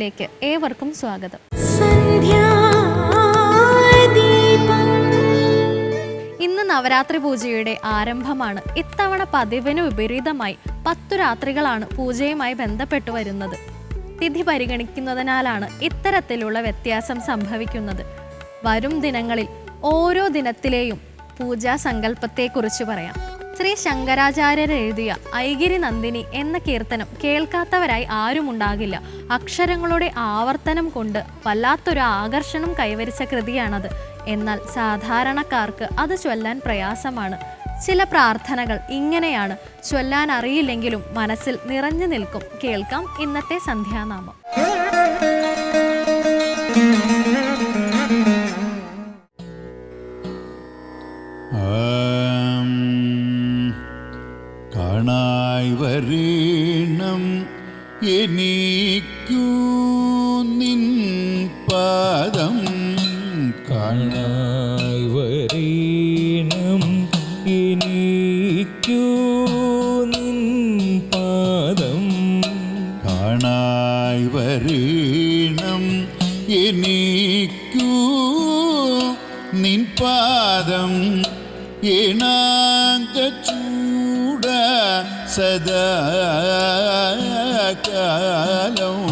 സന്ധ്യാദീപത്തിലേക്ക് ഏവർക്കും സ്വാഗതം. ഇന്ന് നവരാത്രി പൂജയുടെ ആരംഭമാണ്. ഇത്തവണ പതിവിന് വിപരീതമായി പത്തു രാത്രികളാണ് പൂജയുമായി ബന്ധപ്പെട്ടു വരുന്നത്. തിഥി പരിഗണിക്കുന്നതിനാലാണ് ഇത്തരത്തിലുള്ള വ്യത്യാസം സംഭവിക്കുന്നത്. വരും ദിനങ്ങളിൽ ഓരോ ദിനത്തിലെയും പൂജാ സങ്കല്പത്തെക്കുറിച്ച് പറയാം. ശ്രീ ശങ്കരാചാര്യർ എഴുതിയ ഐഗിരി നന്ദിനി എന്ന കീർത്തനം കേൾക്കാത്തവരായി ആരുമുണ്ടാകില്ല അക്ഷരങ്ങളുടെ ആവർത്തനം കൊണ്ട് വല്ലാത്തൊരു ആകർഷണം കൈവരിച്ച കൃതിയാണത്. എന്നാൽ സാധാരണക്കാർക്ക് അത് ചൊല്ലാൻ പ്രയാസമാണ്. ചില പ്രാർത്ഥനകൾ ഇങ്ങനെയാണ്. ചൊല്ലാൻ അറിയില്ലെങ്കിലും മനസ്സിൽ നിറഞ്ഞു നിൽക്കും. കേൾക്കാം ഇന്നത്തെ സന്ധ്യാനാമം. കാണായി വരേണം. എനിക്കു നിൻ പാദം കാണാ കാണായി വരേണം. എനിക്കു നിൻ പാദം കാണായി വരേണം. എനിക്കു നിൻ പാദം ചൂട സദാ കാലം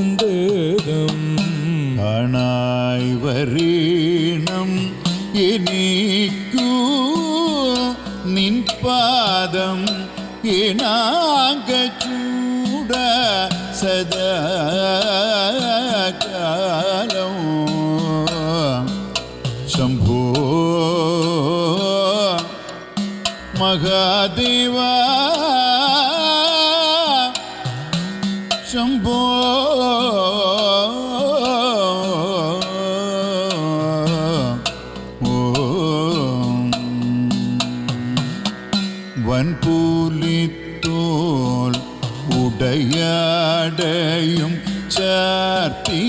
സന്തതം കാണായി വരീണം എനിക്കു നിൻ പാദം ഇണാങ്ക ചൂട സദാ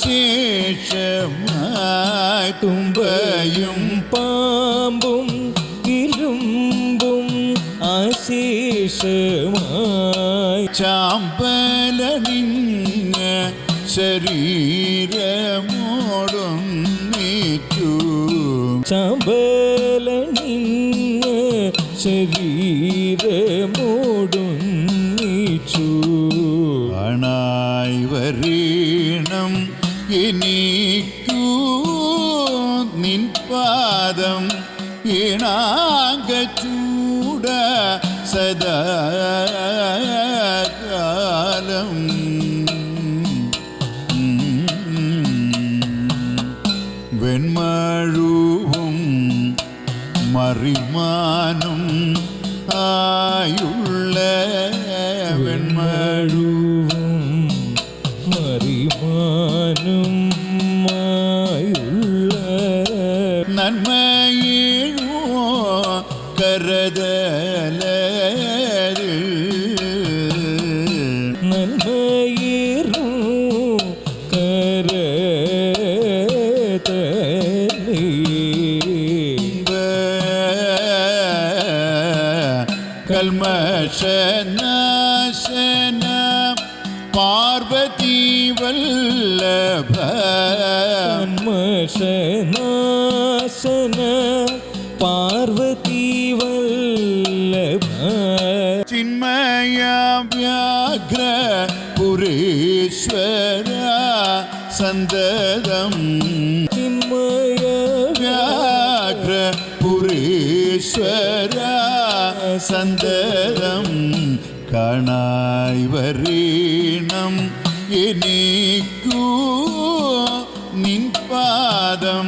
അശേഷമായി തുമ്പയും പാമ്പും ഇരുമ്പും അശേഷമായി ചാമ്പലണിഞ്ഞ ശരീരമോടും നീറ്റു ചാമ്പലണിഞ്ഞ ശരീരമോടും നീച്ചു അണായി വരീണം എനിക്കു നിൻ പാദം ഇണാങ്ക ചൂട സദാ கண்மையிழோ கரதே സന്തതം ചിന്മയ വ്യാഘ്ര പുരേശ്വര സന്തതം കാണായി വരീണം എനിക്കൂ നിൻ പാദം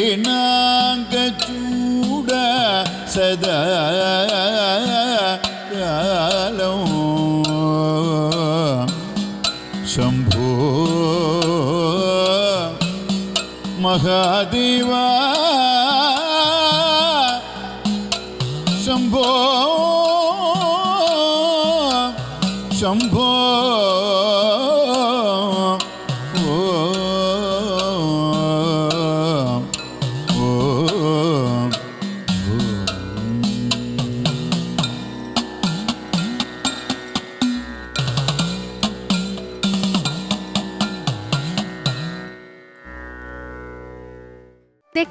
ഏനാങ്ക ചൂട സദാ കാലം هادي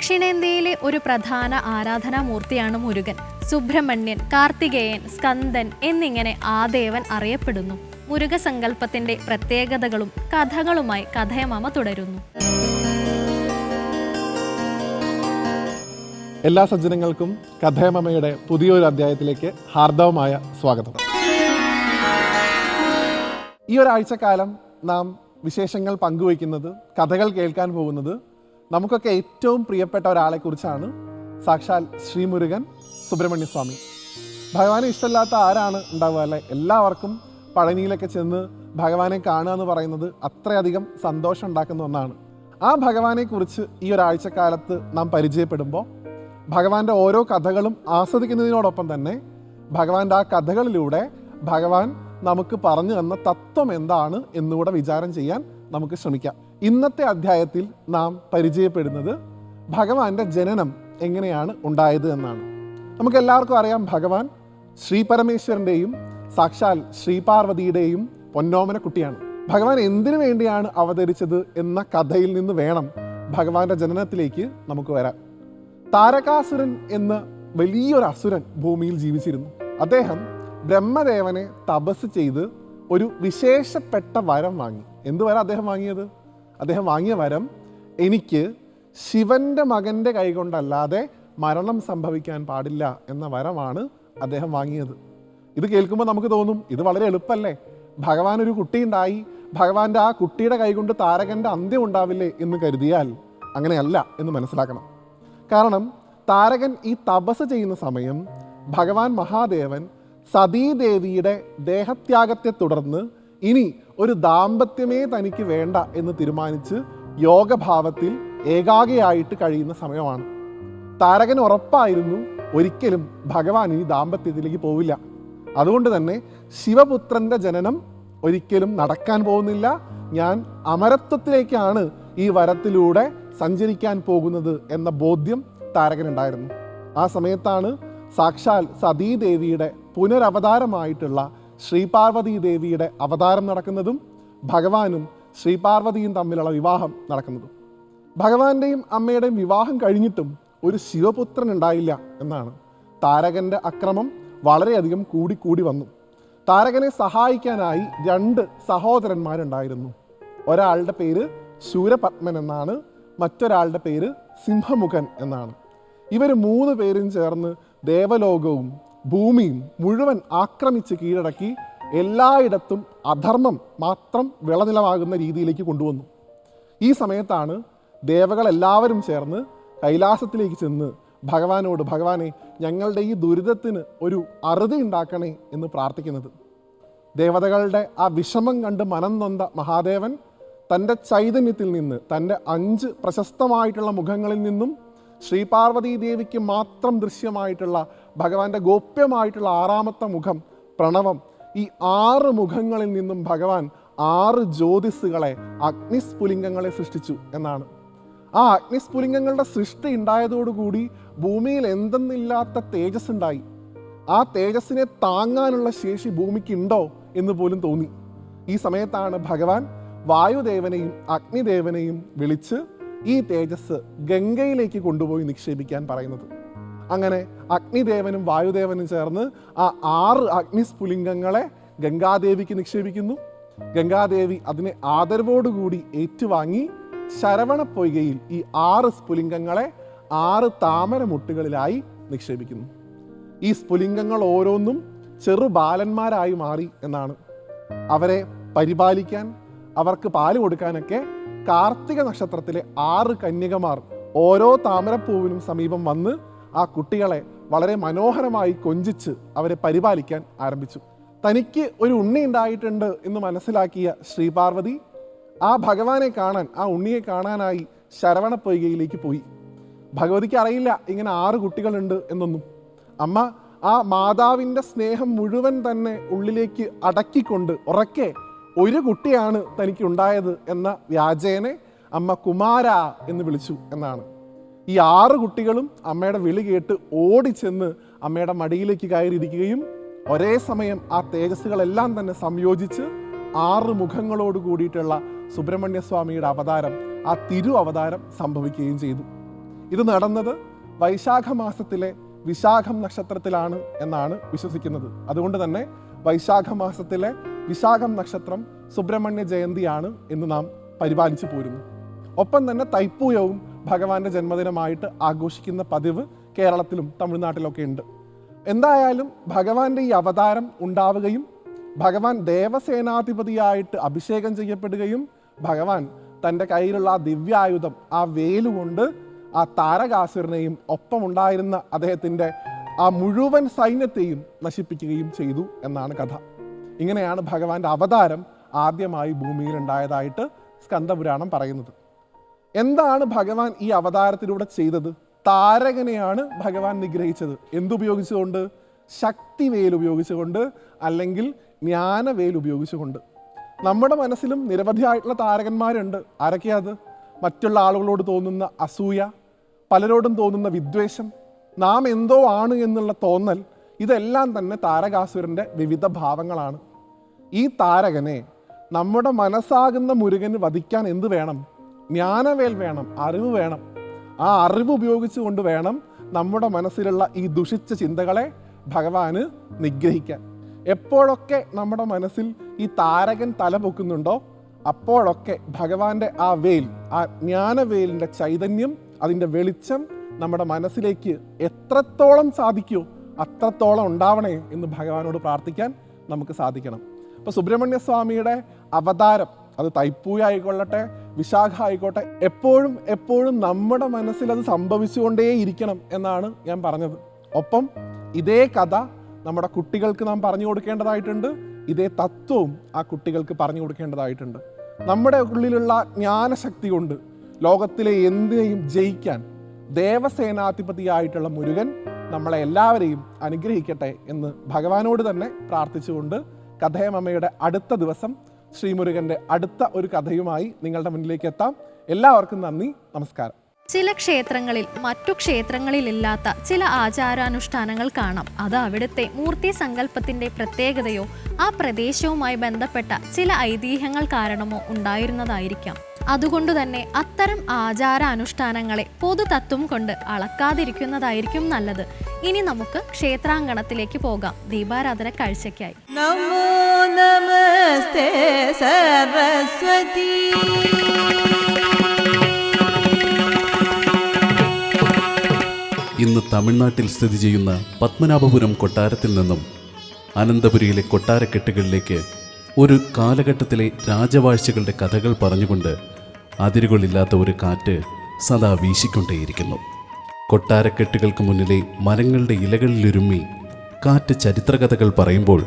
ദക്ഷിണേന്ത്യയിലെ ഒരു പ്രധാന ആരാധനാമൂർത്തിയാണ് മുരുകൻ. സുബ്രഹ്മണ്യൻ കാർത്തികേയൻ സ്കന്ദൻ എന്നിങ്ങനെ ആ ദേവൻ അറിയപ്പെടുന്നു. മുരുകസങ്കല്പത്തിന്റെ പ്രത്യേകതകളും കഥകളുമായി കഥയമാമ തുടരുന്നു. എല്ലാ സജ്ജനങ്ങൾക്കും കഥയമമ്മയുടെ പുതിയൊരു അധ്യായത്തിലേക്ക് ഹാർദവമായ സ്വാഗതം. ഈ ഒരാഴ്ചക്കാലം നാം വിശേഷങ്ങൾ പങ്കുവയ്ക്കുന്നത് കഥകൾ കേൾക്കാൻ പോകുന്നത് നമുക്കൊക്കെ ഏറ്റവും പ്രിയപ്പെട്ട ഒരാളെക്കുറിച്ചാണ് സാക്ഷാൽ ശ്രീമുരുകൻ സുബ്രഹ്മണ്യ സ്വാമി ഭഗവാനെ ഇഷ്ടമില്ലാത്ത ആരാണ് ഉണ്ടാവുക? അല്ലെ എല്ലാവർക്കും പഴനിയിലൊക്കെ ചെന്ന് ഭഗവാനെ കാണുക എന്ന് പറയുന്നത് അത്രയധികം സന്തോഷം ഉണ്ടാക്കുന്ന ഒന്നാണ്. ആ ഭഗവാനെക്കുറിച്ച് ഈ ഒരാഴ്ചക്കാലത്ത് നാം പരിചയപ്പെടുമ്പോൾ ഭഗവാന്റെ ഓരോ കഥകളും ആസ്വദിക്കുന്നതിനോടൊപ്പം തന്നെ ഭഗവാന്റെ ആ കഥകളിലൂടെ ഭഗവാൻ നമുക്ക് പറഞ്ഞു തന്ന തത്വം എന്താണ് എന്നുകൂടെ വിചാരം ചെയ്യാൻ നമുക്ക് ശ്രമിക്കാം. ഇന്നത്തെ അധ്യായത്തിൽ നാം പരിചയപ്പെടുന്നത് ഭഗവാന്റെ ജനനം എങ്ങനെയാണ് ഉണ്ടായത് എന്നാണ്. നമുക്ക് എല്ലാവർക്കും അറിയാം ഭഗവാൻ ശ്രീ പരമേശ്വരന്റെയും സാക്ഷാൽ ശ്രീപാർവതിയുടെയും പൊന്നോമന കുട്ടിയാണ്. ഭഗവാൻ എന്തിനു വേണ്ടിയാണ് അവതരിച്ചത് എന്ന കഥയിൽ നിന്ന് വേണം ഭഗവാന്റെ ജനനത്തിലേക്ക് നമുക്ക് വരാം താരകാസുരൻ എന്ന വലിയൊരു അസുരൻ ഭൂമിയിൽ ജീവിച്ചിരുന്നു. അദ്ദേഹം ബ്രഹ്മദേവനെ തപസ് ചെയ്ത് ഒരു വിശേഷപ്പെട്ട വരം വാങ്ങി. എന്ത് അദ്ദേഹം വാങ്ങിയത്? അദ്ദേഹം വാങ്ങിയ വരം എനിക്ക് ശിവന്റെ മകന്റെ കൈകൊണ്ടല്ലാതെ മരണം സംഭവിക്കാൻ പാടില്ല എന്ന വരമാണ് അദ്ദേഹം വാങ്ങിയത്. ഇത് കേൾക്കുമ്പോൾ നമുക്ക് തോന്നും ഇത് വളരെ എളുപ്പമല്ലേ ഭഗവാൻ ഒരു കുട്ടി ഉണ്ടായി. ഭഗവാന്റെ ആ കുട്ടിയുടെ കൈകൊണ്ട് താരകന്റെ അന്ത്യം ഉണ്ടാവില്ലേ എന്ന് കരുതിയാൽ അങ്ങനെയല്ല എന്ന് മനസ്സിലാക്കണം. കാരണം താരകൻ ഈ തപസ് ചെയ്യുന്ന സമയം ഭഗവാൻ മഹാദേവൻ സതീദേവിയുടെ ദേഹത്യാഗത്തെ തുടർന്ന് ഇനി ഒരു ദാമ്പത്യമേ തനിക്ക് വേണ്ട എന്ന് തീരുമാനിച്ച് യോഗഭാവത്തിൽ ഏകാഗയായിട്ട് കഴിയുന്ന സമയമാണ്. താരകന് ഉറപ്പായിരുന്നു ഒരിക്കലും ഭഗവാൻ ഇനി ദാമ്പത്യത്തിലേക്ക് പോവില്ല. അതുകൊണ്ട് തന്നെ ശിവപുത്രന്റെ ജനനം ഒരിക്കലും നടക്കാൻ പോകുന്നില്ല. ഞാൻ അമരത്വത്തിലേക്കാണ് ഈ വരത്തിലൂടെ സഞ്ചരിക്കാൻ പോകുന്നത് എന്ന ബോധ്യം താരകനുണ്ടായിരുന്നു. ആ സമയത്താണ് സാക്ഷാൽ സതീദേവിയുടെ പുനരവതാരമായിട്ടുള്ള ശ്രീപാർവതി ദേവിയുടെ അവതാരം നടക്കുന്നതും ഭഗവാനും ശ്രീപാർവതിയും തമ്മിലുള്ള വിവാഹം നടക്കുന്നതും. ഭഗവാന്റെയും അമ്മയുടെയും വിവാഹം കഴിഞ്ഞിട്ടും ഒരു ശിവപുത്രൻ ഉണ്ടായില്ല എന്നാണ് താരകന്റെ അക്രമം വളരെയധികം കൂടിക്കൂടി വന്നു. താരകനെ സഹായിക്കാനായി രണ്ട് സഹോദരന്മാരുണ്ടായിരുന്നു. ഒരാളുടെ പേര് ശൂരപത്മൻ എന്നാണ് മറ്റൊരാളുടെ പേര് സിംഹമുഖൻ എന്നാണ്. ഇവർ മൂന്ന് പേരും ചേർന്ന് ദേവലോകവും ഭൂമിയും മുഴുവൻ ആക്രമിച്ച് കീഴടക്കി എല്ലായിടത്തും അധർമ്മം മാത്രം വിളനിലമാകുന്ന രീതിയിലേക്ക് കൊണ്ടുവന്നു. ഈ സമയത്താണ് ദേവകളെല്ലാവരും ചേർന്ന് കൈലാസത്തിലേക്ക് ചെന്ന് ഭഗവാനോട് ഭഗവാനെ ഞങ്ങളുടെ ഈ ദുരിതത്തിന് ഒരു അറുതി ഉണ്ടാക്കണേ എന്ന് പ്രാർത്ഥിക്കുന്നത്. ദേവതകളുടെ ആ വിഷമം കണ്ട് മനം നൊന്ത മഹാദേവൻ തന്റെ ചൈതന്യത്തിൽ നിന്ന് തന്റെ അഞ്ച് പ്രശസ്തമായിട്ടുള്ള മുഖങ്ങളിൽ നിന്നും ശ്രീപാർവതീദേവിക്ക് മാത്രം ദൃശ്യമായിട്ടുള്ള ഭഗവാന്റെ ഗോപ്യമായിട്ടുള്ള ആറാമത്തെ മുഖം പ്രണവം ഈ ആറ് മുഖങ്ങളിൽ നിന്നും ഭഗവാൻ ആറ് ജ്യോതിസ്സുകളെ അഗ്നിസ്ഫുലിംഗങ്ങളെ സൃഷ്ടിച്ചു എന്നാണ്. ആ അഗ്നിസ്ഫുലിംഗങ്ങളുടെ സൃഷ്ടി ഉണ്ടായതോടുകൂടി ഭൂമിയിൽ എന്തെന്നില്ലാത്ത തേജസ് ഉണ്ടായി ആ തേജസ്സിനെ താങ്ങാനുള്ള ശേഷി ഭൂമിക്ക് ഉണ്ടോ എന്ന് പോലും തോന്നി. ഈ സമയത്താണ് ഭഗവാൻ വായുദേവനെയും അഗ്നിദേവനെയും വിളിച്ച് ഈ തേജസ് ഗംഗയിലേക്ക് കൊണ്ടുപോയി നിക്ഷേപിക്കാൻ പറയുന്നത്. അങ്ങനെ അഗ്നിദേവനും വായുദേവനും ചേർന്ന് ആ ആറ് അഗ്നിസ്ഫുലിംഗങ്ങളെ ഗംഗാദേവിക്ക് നിക്ഷേപിക്കുന്നു. ഗംഗാദേവി അതിനെ ആദരവോടുകൂടി ഏറ്റുവാങ്ങി ശരവണ പൊയ്കയിൽ ഈ ആറ് സ്ഫുലിംഗങ്ങളെ ആറ് താമരമുട്ടുകളിലായി നിക്ഷേപിക്കുന്നു. ഈ സ്ഫുലിംഗങ്ങൾ ഓരോന്നും ചെറു ബാലന്മാരായി മാറി എന്നാണ്. അവരെ പരിപാലിക്കാൻ അവർക്ക് പാൽ കൊടുക്കാനൊക്കെ കാർത്തിക നക്ഷത്രത്തിലെ ആറ് കന്യകമാർ ഓരോ താമരപ്പൂവിനും സമീപം വന്ന് ആ കുട്ടികളെ വളരെ മനോഹരമായി കൊഞ്ചിച്ച് അവരെ പരിപാലിക്കാൻ ആരംഭിച്ചു. തനിക്ക് ഒരു ഉണ്ണി ഉണ്ടായിട്ടുണ്ട് എന്ന് മനസ്സിലാക്കിയ ശ്രീപാർവതി ആ ഭഗവാനെ കാണാൻ ആ ഉണ്ണിയെ കാണാനായി ശരവണ പൊയ്കയിലേക്ക് പോയി. ഭഗവതിക്ക് അറിയില്ല ഇങ്ങനെ ആറ് കുട്ടികളുണ്ട് എന്നൊന്നും. അമ്മ ആ മാതാവിന്റെ സ്നേഹം മുഴുവൻ തന്നെ ഉള്ളിലേക്ക് അടക്കിക്കൊണ്ട് ഉറക്കെ ഒരു കുട്ടിയാണ് തനിക്ക് ഉണ്ടായത് എന്ന വ്യാജേനെ അമ്മ കുമാര എന്ന് വിളിച്ചു എന്നാണ്. ഈ ആറ് കുട്ടികളും അമ്മയുടെ വിളി കേട്ട് ഓടിച്ചെന്ന് അമ്മയുടെ മടിയിലേക്ക് കയറിയിരിക്കുകയും ഒരേ സമയം ആ തേജസ്സുകളെല്ലാം തന്നെ സംയോജിച്ച് ആറ് മുഖങ്ങളോട് കൂടിയിട്ടുള്ള സുബ്രഹ്മണ്യ സ്വാമിയുടെ അവതാരം ആ തിരു അവതാരം സംഭവിക്കുകയും ചെയ്തു. ഇത് നടന്നത് വൈശാഖ മാസത്തിലെ വിശാഖം നക്ഷത്രത്തിലാണ് എന്നാണ് വിശ്വസിക്കുന്നത്. അതുകൊണ്ട് തന്നെ വൈശാഖ മാസത്തിലെ വിശാഖം നക്ഷത്രം സുബ്രഹ്മണ്യ ജയന്തിയാണ് എന്ന് നാം പരിപാലിച്ചു പോരുന്നു. ഒപ്പം തന്നെ തൈപ്പൂയവും ഭഗവാന്റെ ജന്മദിനമായിട്ട് ആഘോഷിക്കുന്ന പതിവ് കേരളത്തിലും തമിഴ്നാട്ടിലൊക്കെ ഉണ്ട്. എന്തായാലും ഭഗവാന്റെ ഈ അവതാരം ഉണ്ടാവുകയും ഭഗവാൻ ദേവസേനാധിപതിയായിട്ട് അഭിഷേകം ചെയ്യപ്പെടുകയും ഭഗവാൻ തന്റെ കയ്യിലുള്ള ആ ദിവ്യായുധം ആ വേലുകൊണ്ട് ആ താരകാസുരനെയും ഒപ്പമുണ്ടായിരുന്ന അദ്ദേഹത്തിന്റെ ആ മുഴുവൻ സൈന്യത്തെയും നശിപ്പിക്കുകയും ചെയ്തു എന്നാണ് കഥ. ഇങ്ങനെയാണ് ഭഗവാന്റെ അവതാരം ആദ്യമായി ഭൂമിയിൽ ഉണ്ടായതായിട്ട് സ്കന്ദപുരാണം പറയുന്നത്. എന്താണ് ഭഗവാൻ ഈ അവതാരത്തിലൂടെ ചെയ്തത്? താരകനെയാണ് ഭഗവാൻ നിഗ്രഹിച്ചത്. എന്തുപയോഗിച്ചുകൊണ്ട്? ശക്തി വേൽ ഉപയോഗിച്ചുകൊണ്ട് അല്ലെങ്കിൽ ജ്ഞാനവേൽ ഉപയോഗിച്ചുകൊണ്ട്. നമ്മുടെ മനസ്സിലും നിരവധിയായിട്ടുള്ള താരകന്മാരുണ്ട്. ആരൊക്കെയാ അത്? മറ്റുള്ള ആളുകളോട് തോന്നുന്ന അസൂയ പലരോടും തോന്നുന്ന വിദ്വേഷം നാം എന്തോ ആണ് എന്നുള്ള തോന്നൽ ഇതെല്ലാം തന്നെ താരകാസുരന്റെ വിവിധ ഭാവങ്ങളാണ്. ഈ താരകനെ നമ്മുടെ മനസ്സാകുന്ന മുരുകന് വധിക്കാൻ എന്ത് വേണം? ജ്ഞാനവേൽ വേണം അറിവ് വേണം. ആ അറിവ് ഉപയോഗിച്ചുകൊണ്ട് വേണം നമ്മുടെ മനസ്സിലുള്ള ഈ ദുഷിച്ച ചിന്തകളെ ഭഗവാന് നിഗ്രഹിക്കാൻ. എപ്പോഴൊക്കെ നമ്മുടെ മനസ്സിൽ ഈ താരകൻ തല പൊക്കുന്നുണ്ടോ അപ്പോഴൊക്കെ ഭഗവാന്റെ ആ വേൽ ആ ജ്ഞാനവേലിന്റെ ചൈതന്യം അതിന്റെ വെളിച്ചം നമ്മുടെ മനസ്സിലേക്ക് എത്രത്തോളം സാധിക്കുമോ അത്രത്തോളം ഉണ്ടാവണേ എന്ന് ഭഗവാനോട് പ്രാർത്ഥിക്കാൻ നമുക്ക് സാധിക്കണം. അപ്പോൾ സുബ്രഹ്മണ്യ സ്വാമിയുടെ അവതാരം അത് തൈപ്പൂയ ആയിക്കൊള്ളട്ടെ വിശാഖ ആയിക്കോട്ടെ എപ്പോഴും എപ്പോഴും നമ്മുടെ മനസ്സിൽ അത് സംഭവിച്ചുകൊണ്ടേ ഇരിക്കണം എന്നാണ് ഞാൻ പറഞ്ഞത്. ഒപ്പം ഇതേ കഥ നമ്മുടെ കുട്ടികൾക്ക് നാം പറഞ്ഞു കൊടുക്കേണ്ടതായിട്ടുണ്ട്. ഇതേ തത്വവും ആ കുട്ടികൾക്ക് പറഞ്ഞു കൊടുക്കേണ്ടതായിട്ടുണ്ട്. നമ്മുടെ ഉള്ളിലുള്ള ജ്ഞാനശക്തി കൊണ്ട് ലോകത്തിലെ എന്തിനേയും ജയിക്കാൻ ദേവസേനാധിപതിയായിട്ടുള്ള മുരുകൻ നമ്മളെ എല്ലാവരെയും അനുഗ്രഹിക്കട്ടെ എന്ന് ഭഗവാനോട് തന്നെ പ്രാർത്ഥിച്ചുകൊണ്ട് കഥയമമ്മയുടെ അടുത്ത ദിവസം ശ്രീമുരുകന്റെ അടുത്ത ഒരു കഥയുമായി നിങ്ങളുടെ മുന്നിലേക്ക് എത്താം. എല്ലാവർക്കും നന്ദി. നമസ്കാരം. ചില ക്ഷേത്രങ്ങളിൽ മറ്റു ക്ഷേത്രങ്ങളിലില്ലാത്ത ചില ആചാരാനുഷ്ഠാനങ്ങൾ കാണാം. അത് അവിടുത്തെ മൂർത്തി സങ്കല്പത്തിന്റെ പ്രത്യേകതയോ ആ പ്രദേശവുമായി ബന്ധപ്പെട്ട ചില ഐതിഹ്യങ്ങൾ കാരണമോ ഉണ്ടായിരുന്നതായിരിക്കാം. അതുകൊണ്ട് തന്നെ അത്തരം ആചാരാനുഷ്ഠാനങ്ങളെ പൊതുതത്വം കൊണ്ട് അളക്കാതിരിക്കുന്നതായിരിക്കും നല്ലത്. ഇനി നമുക്ക് ക്ഷേത്രാങ്കണത്തിലേക്ക് പോകാം. ദീപാരാധന കാഴ്ചയ്ക്കായി. നമോ നമസ്തേ സരസ്വതി ഇന്ന് തമിഴ്നാട്ടിൽ സ്ഥിതി ചെയ്യുന്ന പത്മനാഭപുരം കൊട്ടാരത്തിൽ നിന്നും അനന്തപുരിയിലെ കൊട്ടാരക്കെട്ടുകളിലേക്ക് ഒരു കാലഘട്ടത്തിലെ രാജവാഴ്ചകളുടെ കഥകൾ പറഞ്ഞുകൊണ്ട് അതിരുകളില്ലാത്ത ഒരു കാറ്റ് സദാ വീശിക്കൊണ്ടേയിരിക്കുന്നു. കൊട്ടാരക്കെട്ടുകൾക്ക് മുന്നിലെ മരങ്ങളുടെ ഇലകളിലുരുമ്മി കാറ്റ് ചരിത്രകഥകൾ പറയുമ്പോൾ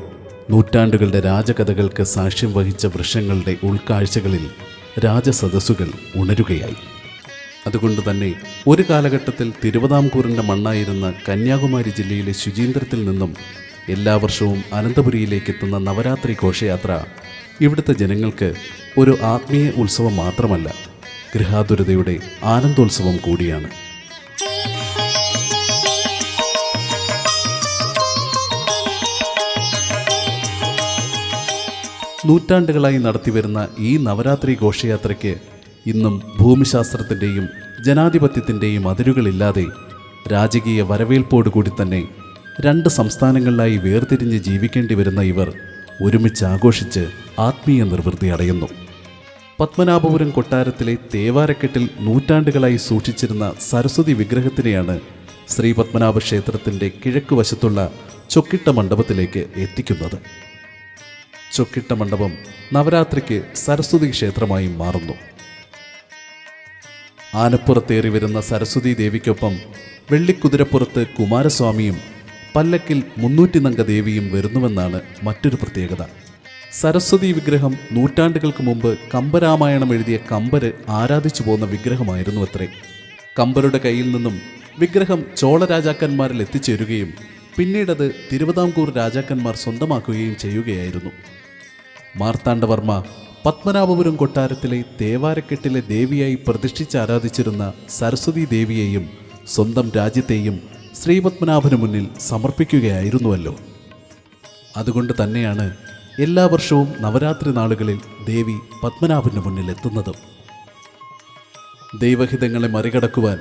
നൂറ്റാണ്ടുകളുടെ രാജകഥകൾക്ക് സാക്ഷ്യം വഹിച്ച വൃക്ഷങ്ങളുടെ ഉൾക്കാഴ്ചകളിൽ രാജസദസ്സുകൾ ഉണരുകയായി. അതുകൊണ്ട് തന്നെ ഒരു കാലഘട്ടത്തിൽ തിരുവിതാംകൂറിന്റെ മണ്ണായിരുന്ന കന്യാകുമാരി ജില്ലയിലെ ശുചീന്ദ്രത്തിൽ നിന്നും എല്ലാ വർഷവും അനന്തപുരിയിലേക്ക് എത്തുന്ന നവരാത്രി ഘോഷയാത്ര ഇവിടുത്തെ ജനങ്ങൾക്ക് ഒരു ആത്മീയ ഉത്സവം മാത്രമല്ല ഗൃഹാതുരതയുടെ ആനന്ദോത്സവം കൂടിയാണ്. നൂറ്റാണ്ടുകളായി നടത്തിവരുന്ന ഈ നവരാത്രി ഘോഷയാത്രയ്ക്ക് ഇന്നും ഭൂമിശാസ്ത്രത്തിന്റെയും ജനാധിപത്യത്തിന്റെയും അതിരുകളില്ലാതെ രാജകീയ വരവേൽപ്പോടുകൂടി തന്നെ രണ്ട് സംസ്ഥാനങ്ങളിലായി വേർതിരിഞ്ഞ് ജീവിക്കേണ്ടി വരുന്ന ഇവർ ഒരുമിച്ച് ആഘോഷിച്ച് ആത്മീയ നിർവൃത്തി അടയുന്നു. പത്മനാഭപുരം കൊട്ടാരത്തിലെ തേവാരക്കെട്ടിൽ നൂറ്റാണ്ടുകളായി സൂക്ഷിച്ചിരുന്ന സരസ്വതി വിഗ്രഹത്തിനെയാണ് ശ്രീ പത്മനാഭ ക്ഷേത്രത്തിന്റെ കിഴക്ക് വശത്തുള്ള ചൊക്കിട്ട മണ്ഡപത്തിലേക്ക് എത്തിക്കുന്നത്. ചൊക്കിട്ട മണ്ഡപം നവരാത്രിക്ക് സരസ്വതി ക്ഷേത്രമായി മാറുന്നു. ആനപ്പുറത്തേറി വരുന്ന സരസ്വതി ദേവിക്കൊപ്പം വെള്ളിക്കുതിരപ്പുറത്ത് കുമാരസ്വാമിയും പല്ലക്കിൽ മുന്നൂറ്റിനങ്ക ദേവിയും വരുന്നുവെന്നാണ് മറ്റൊരു പ്രത്യേകത. സരസ്വതി വിഗ്രഹം നൂറ്റാണ്ടുകൾക്ക് മുമ്പ് കമ്പരാമായണം എഴുതിയ കമ്പര് ആരാധിച്ചു പോകുന്ന വിഗ്രഹമായിരുന്നു അത്രേ കമ്പരുടെ കയ്യിൽ നിന്നും വിഗ്രഹം ചോള രാജാക്കന്മാരിൽ എത്തിച്ചേരുകയും പിന്നീടത് തിരുവിതാംകൂർ രാജാക്കന്മാർ സ്വന്തമാക്കുകയും ചെയ്യുകയായിരുന്നു. മാർത്താണ്ഡവർമ്മ പത്മനാഭപുരം കൊട്ടാരത്തിലെ തേവാരക്കെട്ടിലെ ദേവിയായി പ്രതിഷ്ഠിച്ച് ആരാധിച്ചിരുന്ന സരസ്വതി ദേവിയെയും സ്വന്തം രാജ്യത്തെയും ശ്രീപത്മനാഭന് മുന്നിൽ സമർപ്പിക്കുകയായിരുന്നുവല്ലോ. അതുകൊണ്ട് തന്നെയാണ് എല്ലാ വർഷവും നവരാത്രി നാളുകളിൽ ദേവി പത്മനാഭന് മുന്നിൽ എത്തുന്നതും. ദൈവഹിതങ്ങളെ മറികടക്കുവാൻ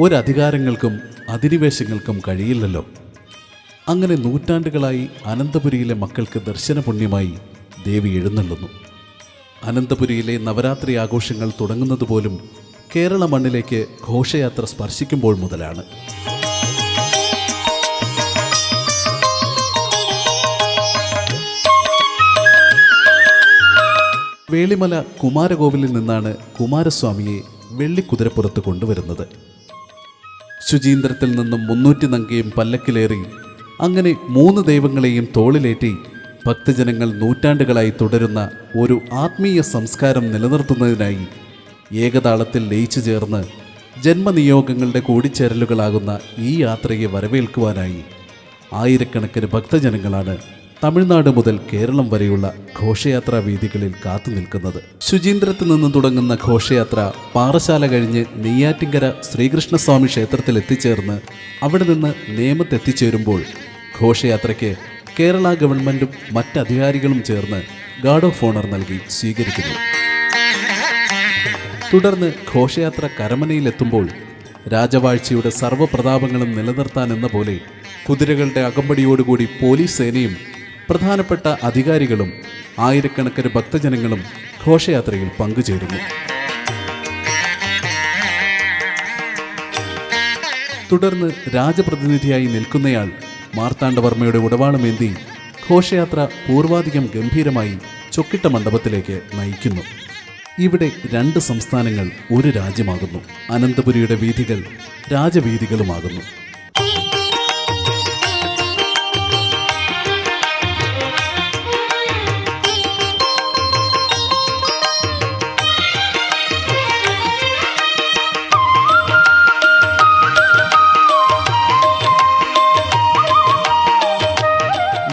ഒരധികാരങ്ങൾക്കും അധിനിവേശങ്ങൾക്കും കഴിയില്ലല്ലോ. അങ്ങനെ നൂറ്റാണ്ടുകളായി അനന്തപുരിയിലെ മക്കൾക്ക് ദർശനപുണ്യമായി ദേവി എഴുന്നള്ളുന്നു. അനന്തപുരിയിലെ നവരാത്രി ആഘോഷങ്ങൾ തുടങ്ങുന്നത് പോലും കേരള മണ്ണിലേക്ക് ഘോഷയാത്ര സ്പർശിക്കുമ്പോൾ മുതലാണ്. വേളിമല കുമാരകോവിലിൽ നിന്നാണ് കുമാരസ്വാമിയെ വെള്ളിക്കുതിരപ്പുറത്ത് കൊണ്ടുവരുന്നത്. ശുചീന്ദ്രത്തിൽ നിന്നും മുന്നൂറ്റി നങ്കയും പല്ലക്കിലേറി അങ്ങനെ മൂന്ന് ദൈവങ്ങളെയും തോളിലേറ്റി ഭക്തജനങ്ങൾ നൂറ്റാണ്ടുകളായി തുടരുന്ന ഒരു ആത്മീയ സംസ്കാരം നിലനിർത്തുന്നതിനായി ഏകതാളത്തിൽ ലയിച്ചു ചേർന്ന് ജന്മനിയോഗങ്ങളുടെ കൂടിച്ചേരലുകളാകുന്ന ഈ യാത്രയെ വരവേൽക്കുവാനായി ആയിരക്കണക്കിന് ഭക്തജനങ്ങളാണ് തമിഴ്നാട് മുതൽ കേരളം വരെയുള്ള ഘോഷയാത്രാ വേദികളിൽ കാത്തു നിൽക്കുന്നത്. ശുചീന്ദ്രത്തിൽ നിന്ന് തുടങ്ങുന്ന ഘോഷയാത്ര പാറശാല കഴിഞ്ഞ് നെയ്യാറ്റിങ്കര ശ്രീകൃഷ്ണസ്വാമി ക്ഷേത്രത്തിൽ എത്തിച്ചേർന്ന് അവിടെ നിന്ന് നേമത്തെത്തിച്ചേരുമ്പോൾ ഘോഷയാത്രയ്ക്ക് കേരള ഗവൺമെന്റും മറ്റധികാരികളും ചേർന്ന് ഗാർഡ് ഓഫ് ഓണർ നൽകി സ്വീകരിക്കുന്നു. തുടർന്ന് ഘോഷയാത്ര കരമനയിലെത്തുമ്പോൾ രാജവാഴ്ചയുടെ സർവപ്രതാപങ്ങളും നിലനിർത്താൻ എന്ന പോലെ കുതിരകളുടെ അകമ്പടിയോടുകൂടി പോലീസ് സേനയും പ്രധാനപ്പെട്ട അധികാരികളും ആയിരക്കണക്കിന് ഭക്തജനങ്ങളും ഘോഷയാത്രയിൽ പങ്കുചേരുന്നു. തുടർന്ന് രാജപ്രതിനിധിയായി നിൽക്കുന്നയാൾ മാർത്താണ്ഡവർമ്മയുടെ ഉടവാളമേന്തി ഘോഷയാത്ര പൂർവാധികം ഗംഭീരമായി ചൊക്കിട്ട മണ്ഡപത്തിലേക്ക് നയിക്കുന്നു. ഇവിടെ രണ്ട് സംസ്ഥാനങ്ങൾ ഒരു രാജ്യമാകുന്നു. അനന്തപുരിയുടെ വീഥികൾ രാജവീഥികളുമാകുന്നു.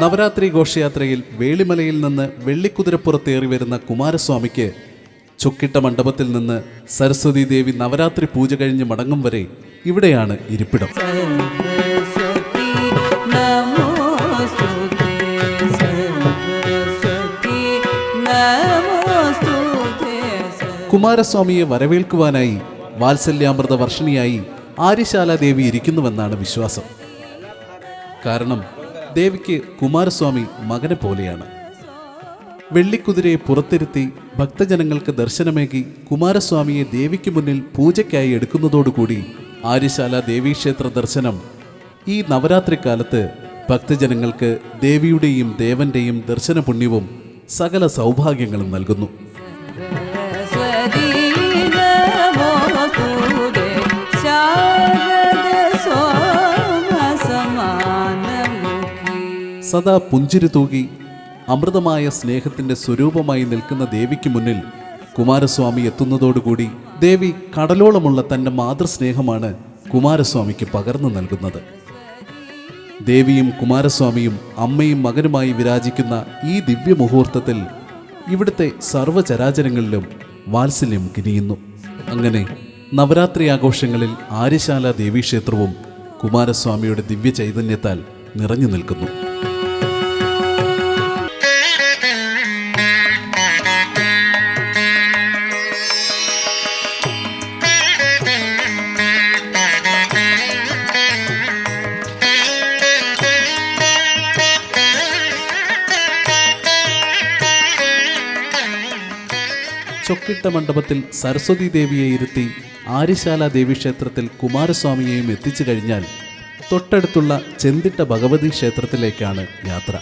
നവരാത്രി ഘോഷയാത്രയിൽ വേളിമലയിൽ നിന്ന് വെള്ളിക്കുതിരപ്പുറത്തേറി വരുന്ന കുമാരസ്വാമിക്ക് ചുക്കിട്ട മണ്ഡപത്തിൽ നിന്ന് സരസ്വതി ദേവി നവരാത്രി പൂജ കഴിഞ്ഞ് മടങ്ങും വരെ ഇവിടെയാണ് ഇരിപ്പിടം. കുമാരസ്വാമിയെ വരവേൽക്കുവാനായി വാത്സല്യാമൃത വർഷിണിയായി ആര്യശാലാദേവി ഇരിക്കുന്നുവെന്നാണ് വിശ്വാസം. കാരണം ദേവിക്ക് കുമാരസ്വാമി മകനെ പോലെയാണ്. വെള്ളിക്കുതിരയെ പുറത്തിരുത്തി ഭക്തജനങ്ങൾക്ക് ദർശനമേകി കുമാരസ്വാമിയെ ദേവിക്ക് മുന്നിൽ പൂജയ്ക്കായി എടുക്കുന്നതോടുകൂടി ആര്യശാല ദേവീക്ഷേത്ര ദർശനം ഈ നവരാത്രി കാലത്ത് ഭക്തജനങ്ങൾക്ക് ദേവിയുടെയും ദേവന്റെയും ദർശന പുണ്യവും സകല സൗഭാഗ്യങ്ങളും നൽകുന്നു. സദാ പുഞ്ചിരി തൂകി അമൃതമായ സ്നേഹത്തിന്റെ സ്വരൂപമായി നിൽക്കുന്ന ദേവിക്ക് മുന്നിൽ കുമാരസ്വാമി എത്തുന്നതോടുകൂടി ദേവി കടലോളമുള്ള തന്റെ മാതൃസ്നേഹമാണ് കുമാരസ്വാമിക്ക് പകർന്നു നൽകുന്നത്. ദേവിയും കുമാരസ്വാമിയും അമ്മയും മകനുമായി വിരാജിക്കുന്ന ഈ ദിവ്യമുഹൂർത്തത്തിൽ ഇവിടുത്തെ സർവചരാചരങ്ങളിലും വാത്സല്യം കിനിയുന്നു. അങ്ങനെ നവരാത്രി ആഘോഷങ്ങളിൽ ആര്യശാല ദേവീക്ഷേത്രവും കുമാരസ്വാമിയുടെ ദിവ്യ ചൈതന്യത്താൽ നിറഞ്ഞു നിൽക്കുന്നു. ചൊക്കിട്ട മണ്ഡപത്തിൽ സരസ്വതി ദേവിയെ ഇരുത്തി ആര്യശാല ദേവീക്ഷേത്രത്തിൽ കുമാരസ്വാമിയെയും എത്തിച്ചു കഴിഞ്ഞാൽ തൊട്ടടുത്തുള്ള ചെന്തിട്ട ഭഗവതി ക്ഷേത്രത്തിലേക്കാണ് യാത്ര.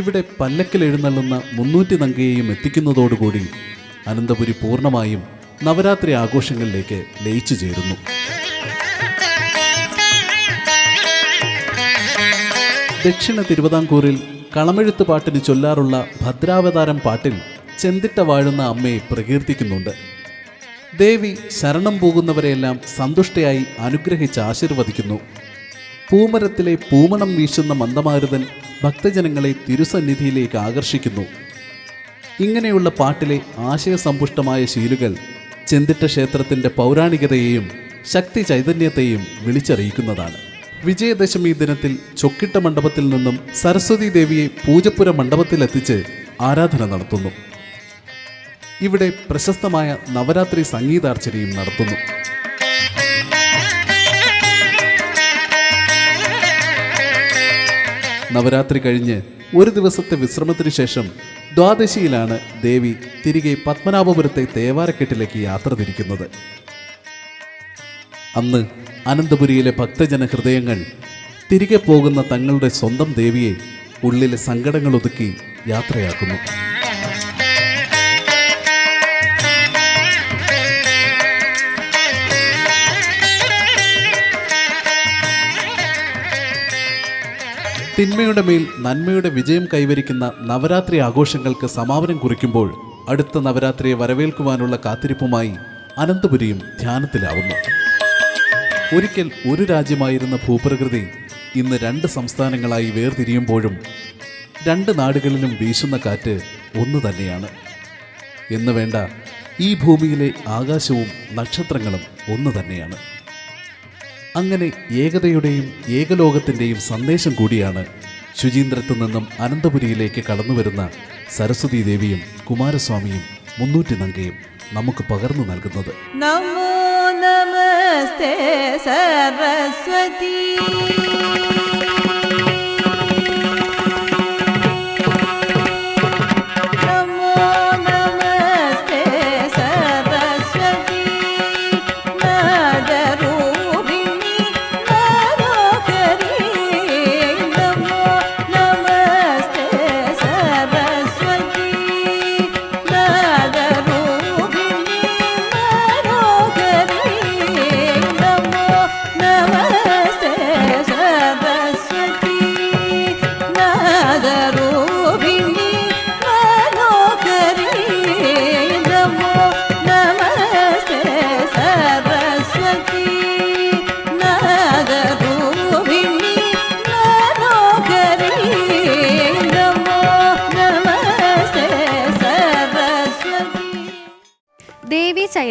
ഇവിടെ പല്ലക്കിൽ എഴുന്നള്ളുന്ന മുന്നൂറ്റി നങ്കയെയും എത്തിക്കുന്നതോടുകൂടി അനന്തപുരി പൂർണമായും നവരാത്രി ആഘോഷങ്ങളിലേക്ക് ലയിച്ചു ചേരുന്നു. ദക്ഷിണ തിരുവിതാംകൂറിൽ കളമെഴുത്ത് പാട്ടിന് ചൊല്ലാറുള്ള ഭദ്രാവതാരം പാട്ടിൽ ചെന്തിട്ട വാഴുന്ന അമ്മയെ പ്രകീർത്തിക്കുന്നുണ്ട്. ദേവി ശരണം പോകുന്നവരെയെല്ലാം സന്തുഷ്ടയായി അനുഗ്രഹിച്ച് ആശീർവദിക്കുന്നു. പൂമരത്തിലെ പൂമണം വീശുന്ന മന്ദമാരുതൻ ഭക്തജനങ്ങളെ തിരുസന്നിധിയിലേക്ക് ആകർഷിക്കുന്നു. ഇങ്ങനെയുള്ള പാട്ടിലെ ആശയസമ്പുഷ്ടമായ ശീലുകൾ ചെന്തിട്ട ക്ഷേത്രത്തിന്റെ പൗരാണികതയെയും ശക്തി ചൈതന്യത്തെയും വിളിച്ചറിയിക്കുന്നതാണ്. വിജയദശമി ദിനത്തിൽ ചൊക്കിട്ട മണ്ഡപത്തിൽ നിന്നും സരസ്വതി ദേവിയെ പൂജപ്പുര മണ്ഡപത്തിലെത്തിച്ച് ആരാധന നടത്തുന്നു. ഇവിടെ പ്രശസ്തമായ നവരാത്രി സംഗീതാർച്ചനയും നടത്തുന്നു. നവരാത്രി കഴിഞ്ഞ് ഒരു ദിവസത്തെ വിശ്രമത്തിന് ശേഷം ദ്വാദശിയിലാണ് ദേവി തിരികെ പത്മനാഭപുരത്തെ തേവാരക്കെട്ടിലേക്ക് യാത്ര തിരിക്കുന്നത്. അന്ന് അനന്തപുരിയിലെ ഭക്തജന ഹൃദയങ്ങൾ തിരികെ പോകുന്ന തങ്ങളുടെ സ്വന്തം ദേവിയെ ഉള്ളിലെ സങ്കടങ്ങൾ ഒതുക്കി യാത്രയാക്കുന്നു. തിന്മയുടെ മേൽ നന്മയുടെ വിജയം കൈവരിക്കുന്ന നവരാത്രി ആഘോഷങ്ങൾക്ക് സമാപനം കുറിക്കുമ്പോൾ അടുത്ത നവരാത്രിയെ വരവേൽക്കുവാനുള്ള കാത്തിരിപ്പുമായി അനന്തപുരിയും ധ്യാനത്തിലാവുന്നു. ഒരിക്കൽ ഒരു രാജ്യമായിരുന്ന ഭൂപ്രകൃതി ഇന്ന് രണ്ട് സംസ്ഥാനങ്ങളായി വേർതിരിയുമ്പോഴും രണ്ട് നാടുകളിലും വീശുന്ന കാറ്റ് ഒന്നു തന്നെയാണ്. എന്ന് വേണ്ട ഈ ഭൂമിയിലെ ആകാശവും നക്ഷത്രങ്ങളും ഒന്നു തന്നെയാണ്. അങ്ങനെ ഏകതയുടെയും ഏകലോകത്തിന്റെയും സന്ദേശം കൂടിയാണ് ശുചീന്ദ്രത്ത് നിന്നും അനന്തപുരിയിലേക്ക് കടന്നുവരുന്ന സരസ്വതി ദേവിയും കുമാരസ്വാമിയും മുന്നൂറ്റി നങ്കയും നമുക്ക് പകർന്നു നൽകുന്നത്. നമോ നമസ്തേ സരസ്വതി.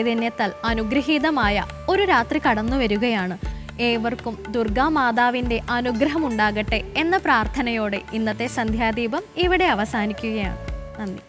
ചൈതന്യത്താൽ അനുഗ്രഹീതമായ ഒരു രാത്രി കടന്നു വരികയാണ്. ഏവർക്കും ദുർഗാ മാതാവിന്റെ അനുഗ്രഹമുണ്ടാകട്ടെ എന്ന പ്രാർത്ഥനയോടെ ഇന്നത്തെ സന്ധ്യാദീപം ഇവിടെ അവസാനിക്കുകയാണ്. നന്ദി.